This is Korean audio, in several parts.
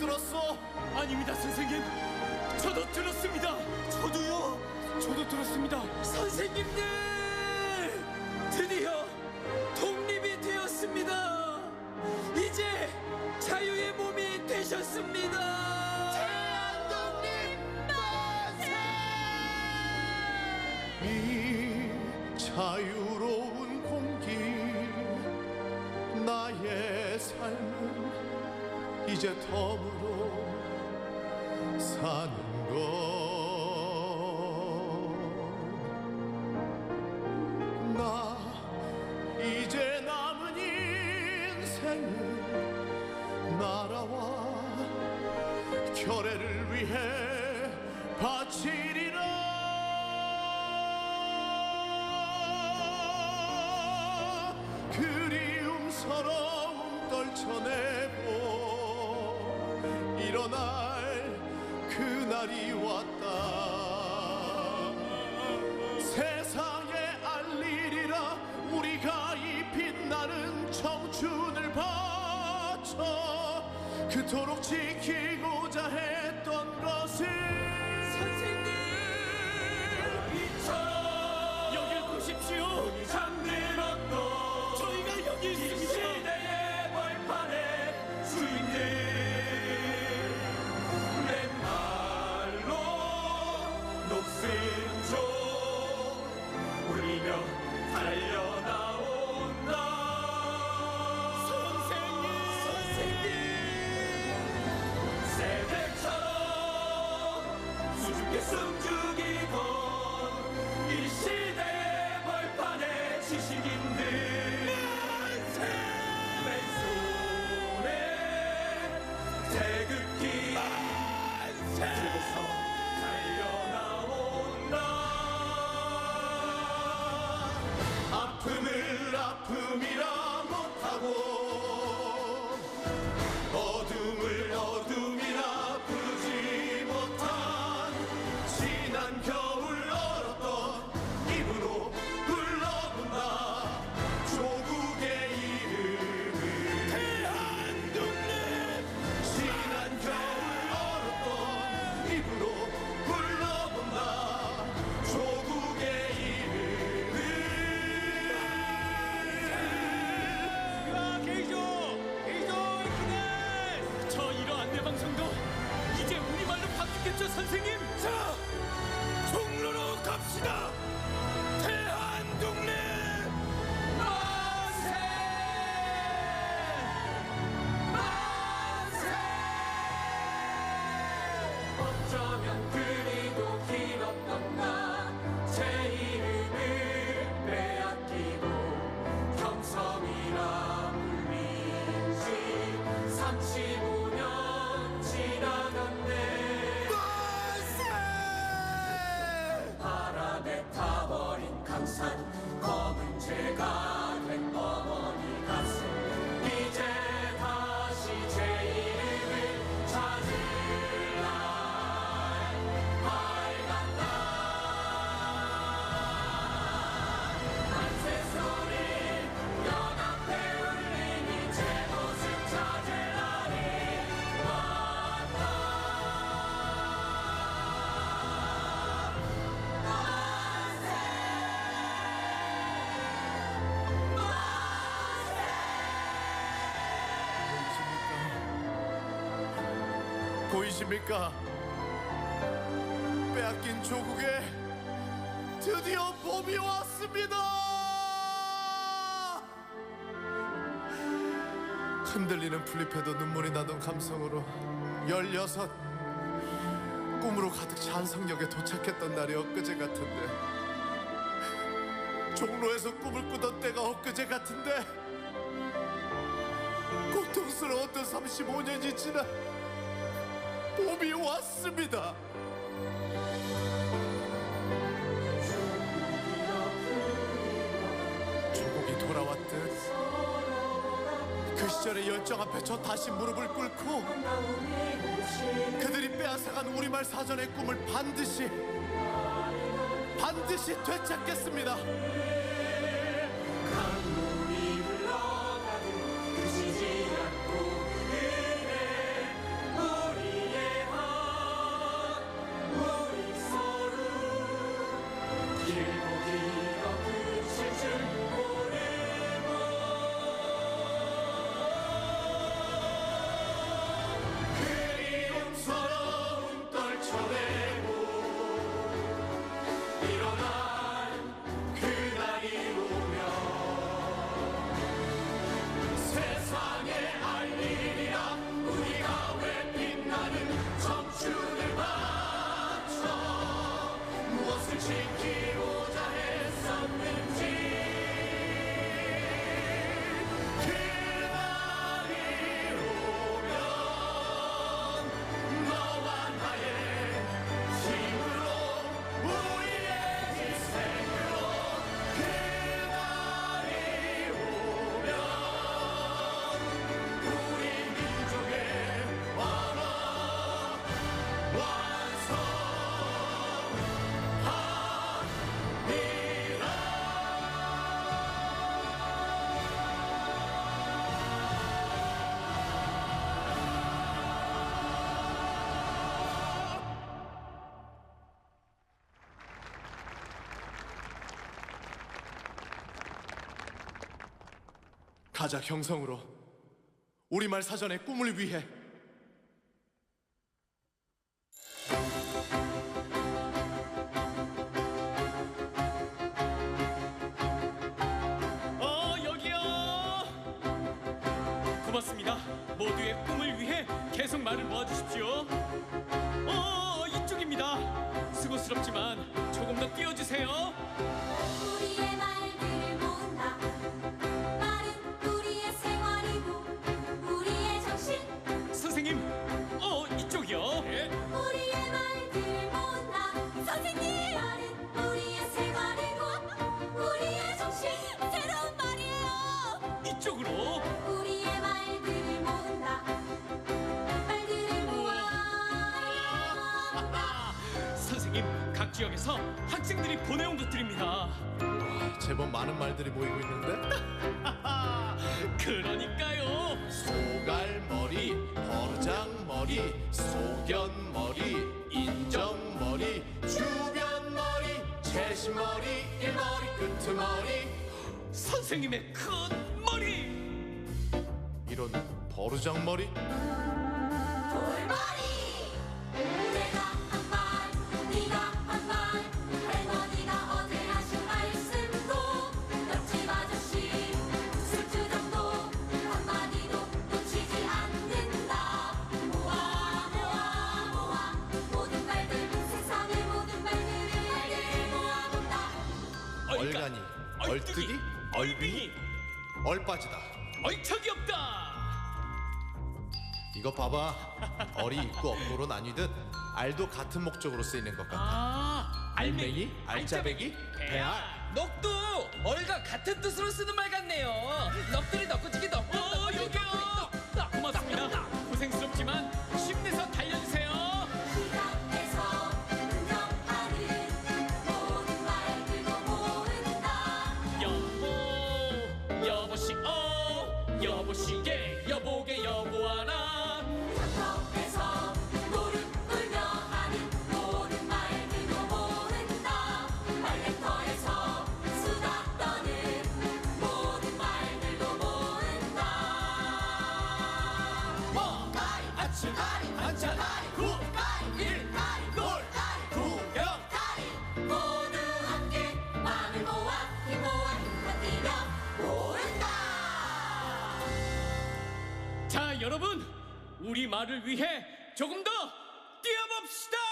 들었어? 아닙니다, 선생님. 저도 들었습니다. 저도요. 저도 들었습니다. 선생님들! 이제 덤으로 사는 그날이 왔다 세상에 알리리라 우리가 이 빛나는 청춘을 바쳐 그토록 지키고자 했던 것을 선생님! 이처럼 여길 보십시오. 잠들었던 저희가 여기 있습니다. 보이십니까? 빼앗긴 조국에 드디어 봄이 왔습니다. 흔들리는 플립에도 눈물이 나던 감성으로 열여섯 꿈으로 가득 찬 성역에 도착했던 날이 엊그제 같은데 종로에서 꿈을 꾸던 때가 엊그제 같은데 고통스러웠던 35년이 지나 봄이 왔습니다. 조국이 돌아왔듯 그 시절의 열정 앞에 저 다시 무릎을 꿇고 그들이 빼앗아간 우리말 사전의 꿈을 반드시 반드시 되찾겠습니다. 가자 경성으로. 우리말 사전의 꿈을 위해. 어 여기요. 고맙습니다. 모두의 꿈을 위해 계속 말을 모아주십시오. 어 이쪽입니다. 수고스럽지만 조금 더 띄워주세요 선생님 각 지역에서 학생들이 보내온 것들입니다. 제법 많은 말들이 모이고 있는데? 그러니까요. 소갈머리, 버르장머리, 소견머리, 인정머리, 주변머리, 채심머리, 일머리, 끄트머리. 선생님의 큰 머리! 이런 버르장머리? 돌머리 얼빠지다. 얼척이 없다. 이거 봐봐. 얼이 있고 없고로 나뉘듯 알도 같은 목적으로 쓰이는 것 같아. 아 알맹이, 알짜배기, 배알. 넉도 얼과 같은 뜻으로 쓰는 말 같네요. 넉들이 넉고지기 넉 우리 말을 위해 조금 더 뛰어봅시다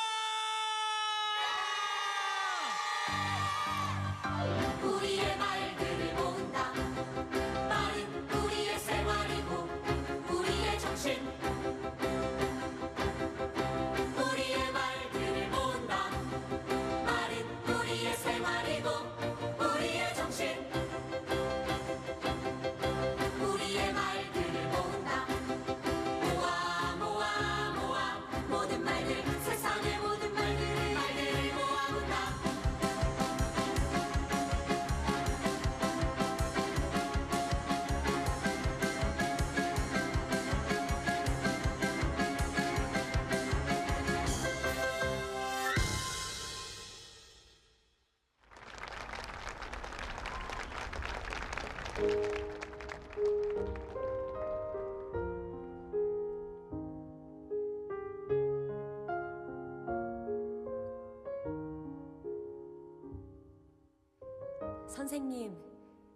선생님,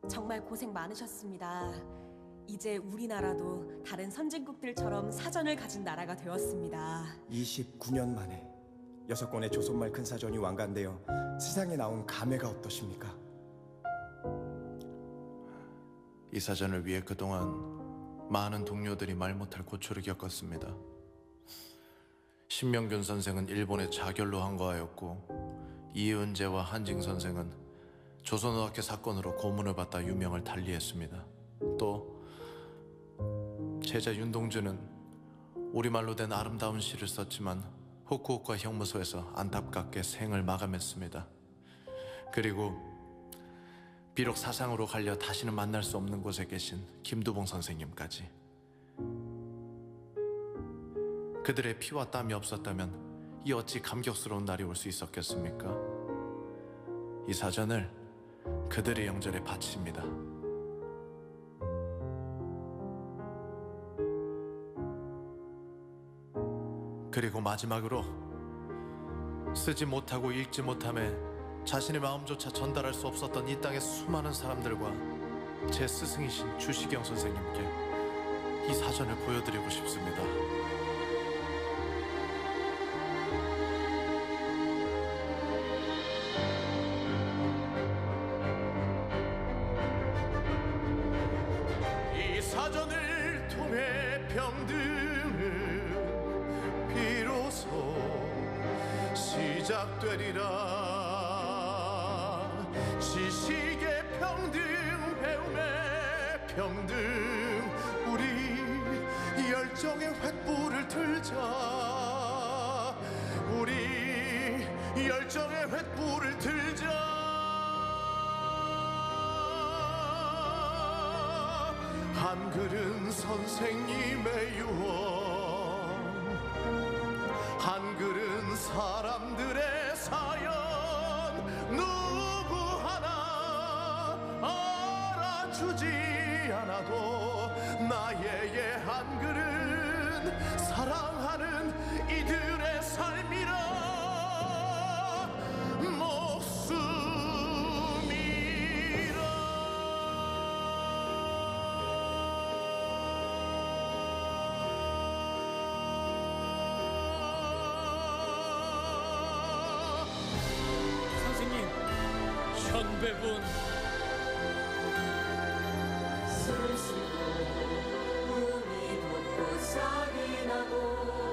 정말 고생 많으셨습니다. 이제 우리나라도 다른 선진국들처럼 사전을 가진 나라가 되었습니다. 29년 만에 여섯 권의 조선말 큰 사전이 완간되어 세상에 나온 감회가 어떠십니까? 이 사전을 위해 그동안 많은 동료들이 말 못할 고초를 겪었습니다. 신명균 선생은 일본에 자결로 항거하였고 이은재와 한징 선생은 조선어학회 사건으로 고문을 받다 유명을 달리했습니다. 또 제자 윤동주는 우리말로 된 아름다운 시를 썼지만 후쿠오카 형무소에서 안타깝게 생을 마감했습니다. 그리고 비록 사상으로 갈려 다시는 만날 수 없는 곳에 계신 김두봉 선생님까지 그들의 피와 땀이 없었다면 이 어찌 감격스러운 날이 올 수 있었겠습니까? 이 사전을 그들의 영절에 바칩니다. 그리고 마지막으로 쓰지 못하고 읽지 못함에 자신의 마음조차 전달할 수 없었던 이 땅의 수많은 사람들과 제 스승이신 주시경 선생님께 이 사전을 보여드리고 싶습니다. 평등 우리 열정의 횃불을 들자. 우리 열정의 횃불을 들자. 한글은 선생님의 유언 한글은 사람들의 사연 누구 하나 알아주지 않아도 나의 한글은 사랑하는 이들의 삶이라 목숨이라. 선생님, 현배분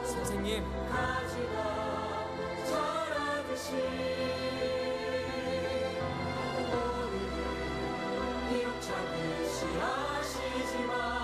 선생님. 가지가 전하듯이 오늘도 비록 작은 실하시지만